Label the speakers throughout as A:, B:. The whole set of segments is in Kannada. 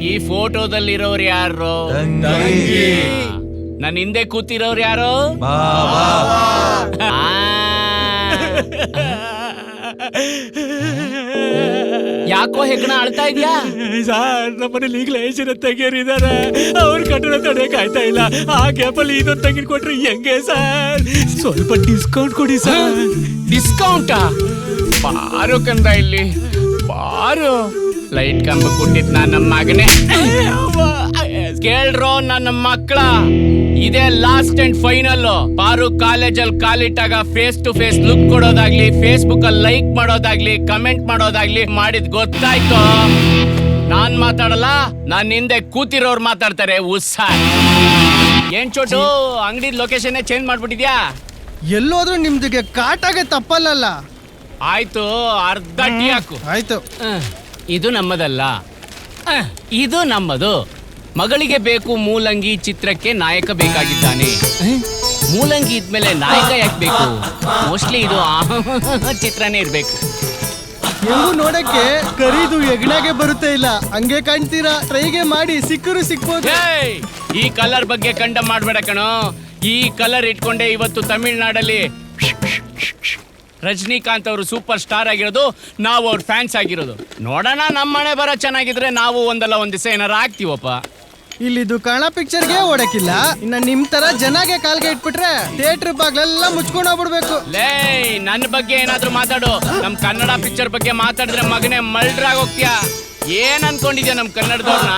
A: ಈ ಫೋಟೋದಲ್ಲಿರೋರು ಯಾರು?
B: ತಂಗಿ.
A: ನನ್ನ ಹಿಂದೆ ಕೂತಿರೋರು ಯಾರು?
B: ಬಾಬಾ
A: ಯಾಕೋ ಹೆಗ್ಣ ಅಳ್ತಾ ಇದ್ಯಾ?
C: ಸರ್ ನಮ್ಮನೇಲಿ ಈಗಲೇ ಜನ ತೆಗಿಯರಿದ್ದಾರೆ ಅವ್ರ ಕಟ್ಟಡ ತಡೆಯಕ್ ಆಯ್ತಾ ಇಲ್ಲ. ಆ ಗ್ಯಾಪಲ್ಲಿ ಇದೊಂದು ತಂಗಿ ಕೊಟ್ರೆ ಹೆಂಗೆ ಸರ್? ಸ್ವಲ್ಪ ಡಿಸ್ಕೌಂಟ್ ಕೊಡಿ ಸರ್.
A: ಡಿಸ್ಕೌಂಟಾ ಬಾರು ಕಂದ ಇಲ್ಲಿ. ಬಾರು. ಲೈಟ್ ಕಂಬ ಕೊಟ್ಟಿದ್ ನನ್ನ ಮಗನೇ. ಕೇಳ್ರೋ ನನ್ನ ಮಕ್ಕಳ. ಇದೇ ಲಾಸ್ಟ್ ಅಂಡ್ ಫೈನಲ್ ಪಾರು ಕಾಲೇಜಲ್ಲಿ ಕಾಲಿಟ್ಟಾಗ ಫೇಸ್ ಟು ಫೇಸ್ ಲುಕ್ ಕೊಡೋದಾಗ್ಲಿ ಫೇಸ್ಬುಕ್ ಅಲ್ಲಿ ಲೈಕ್ ಮಾಡೋದಾಗ್ಲಿ ಕಮೆಂಟ್ ಮಾಡೋದಾಗ್ಲಿ ಮಾಡಿದ್ ಗೊತ್ತಾಯ್ತು. ನಾನ್ ಮಾತಾಡಲ್ಲ ನಾನ್ ಹಿಂದೆ ಕೂತಿರೋರು ಮಾತಾಡ್ತಾರೆ ಉತ್ಸಾಹ ಏನ್ ಚೋಟು ಅಂಗಡಿ ಲೊಕೇಶನ್ ಚೇಂಜ್ ಮಾಡ್ಬಿಟ್ಟಿದ್ಯಾ?
D: ಎಲ್ಲೋದ್ರೂ ನಿಮ್ದಿಗೆ ಕಾಟಾಗೆ ತಪ್ಪಲ್ಲಲ್ಲ?
A: ಆಯ್ತು ಅರ್ಧ ಟೀ ಹಾಕು.
D: ಆಯ್ತು.
A: ಇದು ನಮ್ಮದಲ್ಲ. ಅಹ್, ಇದು ನಮ್ಮದು. ಮಗಳಿಗೆ ಬೇಕು ಮೂಲಂಗಿ ಚಿತ್ರಕ್ಕೆ ನಾಯಕ ಬೇಕಾಗಿದ್ದಾನೆ. ಅಹ್, ಮೂಲಂಗಿ ಇದ್ಮೇಲೆ ನಾಯಕ ಯಾಕೆ ಬೇಕು? ಮೋಸ್ಟ್ಲಿ ಇದು ಆ ಚಿತ್ರನೇ ಇರ್ಬೇಕು.
D: ನೀವು ನೋಡಕ್ಕೆ ಕರಿದು ಎಗ್ನಾಗೆ ಬರುತ್ತೆ ಇಲ್ಲ. ಹಂಗೆ ಕಾಣ್ತೀರಾ? ಟ್ರೈಗೆ ಮಾಡಿ ಸಿಕ್ಕರು ಸಿಕ್ಬೋದು.
A: ಏಯ್! ಈ ಕಲರ್ ಬಗ್ಗೆ ಕಂಡ ಮಾಡ್ಬೇಡ ಕಣೋ. ಈ ಕಲರ್ ಇಟ್ಕೊಂಡೆ ಇವತ್ತು ತಮಿಳ್ನಾಡಲ್ಲಿ. ರಜನಿಕಾಂತ್ ಅವರು ಸೂಪರ್ ಸ್ಟಾರ್ ಆಗಿರೋದು ನಾವು ಅವ್ರ ಫ್ಯಾನ್ಸ್ ಆಗಿರೋದು. ನೋಡೋಣ ನಮ್ಮ ಮನೆ ಬರ ಚೆನ್ನಾಗಿದ್ರೆ ನಾವು ಒಂದಲ್ಲ ಒಂದ್ ದಿವಸ ಏನಾರ ಆಗ್ತೀವಪ್ಪ.
D: ಇಲ್ಲಿದು ಕನ್ನಡ ಪಿಕ್ಚರ್ಗೆ ಓಡಕ್ಕಿಲ್ಲ. ಇನ್ನ ನಿಮ್ ತರ ಜನಗೆ ಕಾಲ್ಗೆ ಇಟ್ಬಿಟ್ರೆ ಥಿಯೇಟರ್ ಬಾಗ್ಲೆಲ್ಲ ಮುಚ್ಕೊಂಡು ಹೋಗ್ಬಿಡ್ಬೇಕು.
A: ಲೇ ನನ್ನ ಬಗ್ಗೆ ಏನಾದ್ರೂ ಮಾತಾಡು. ನಮ್ ಕನ್ನಡ ಪಿಕ್ಚರ್ ಬಗ್ಗೆ ಮಾತಾಡಿದ್ರೆ ಮಗನೇ ಮಲ್ಡ್ರಾಗ್ ಹೋಗ್ತೀಯಾ ಏನ್ ಅನ್ಕೊಂಡಿದ್ಯಾ ನಮ್ ಕನ್ನಡದವ್ರನ್ನ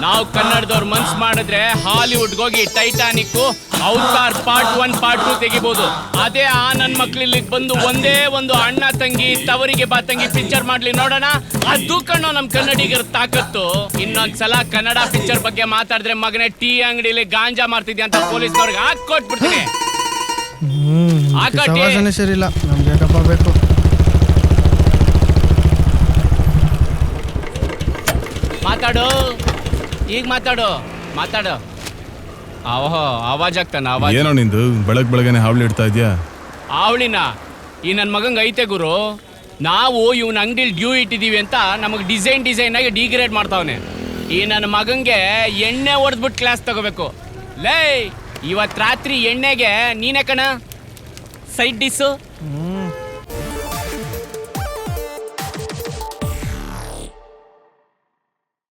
A: ನಾವು ಕನ್ನಡದವ್ರ ಮನ್ಸ್ ಮಾಡಿದ್ರೆ ಹಾಲಿವುಡ್ ಹೋಗಿ ಟೈಟಾನಿಕ್ ಔಟ್ಕಾರ್ ಪಾರ್ಟ್ ಒನ್ ಪಾರ್ಟ್ ಟು ತೆಗಿಬಹುದು ಅದೇ ಆ ನನ್ ಮಕ್ಳು ಇಲ್ಲಿಗ್ ಬಂದು ಒಂದೇ ಒಂದು ಅಣ್ಣ ತಂಗಿ ತವರಿಗೆ ಬಾ ತಂಗಿ ಪಿಕ್ಚರ್ ಮಾಡ್ಲಿ ನೋಡೋಣ. ಅದು ಕಣ್ಣು ನಮ್ ಕನ್ನಡಿಗರ ತಾಕತ್ತು. ಇನ್ನೊಂದ್ಸಲ ಕನ್ನಡ ಪಿಕ್ಚರ್ ಬಗ್ಗೆ ಮಾತಾಡಿದ್ರೆ ಮಗನೇ ಟೀ ಅಂಗಡಿಲಿ ಗಾಂಜಾ ಮಾಡ್ತಿದ್ಯಾ ಅಂತ ಪೊಲೀಸ್ನವ್ರಿಗೆ ಅವ್ರಿಗೆ ಹಾಕಿ
D: ಕೊಟ್ಬಿಡ್ತೀನಿ. ಸರಿ ಇಲ್ಲ ನಮ್ಗೆ ಬೇಕು?
A: ಮಾತಾಡು. ಈಗ ಮಾತಾಡು ಮಾತಾಡು. ಓಹೋ ಆವಾಜ್ ಆಗ್ತಾನ ಆವಾಜ್.
E: ಏನೋ ನಿಂದು ಬೆಳಗ್ ಬೆಳಗನೆ ಹಾವಳಿ ಇಡ್ತಾ ಇದ್ಯಾ?
A: ಅವಳಿನ ಈ ನನ್ನ ಮಗಂಗೆ ಐತೆ ಗುರು. ನಾವು ಇವನ ಅಂಗಡಿಲಿ ಡ್ಯೂ ಇಟ್ಟಿದೀವಿ ಅಂತ ನಮಗೆ ಡಿಸೈನ್ ಡಿಸೈನ್ ಆಗಿ ಡಿಗ್ರೇಡ್ ಮಾಡ್ತಾವನೆ. ಈ ನನ್ನ ಮಗಂಗೆ ಎಣ್ಣೆ ಹೊಡೆದ್ಬಿಟ್ಟು ಕ್ಲಾಸ್ ತಗೋಬೇಕು. ಲೇ ಇವತ್ತು ರಾತ್ರಿ ಎಣ್ಣೆಗೆ ನೀನೇ ಕಣ. Side dish.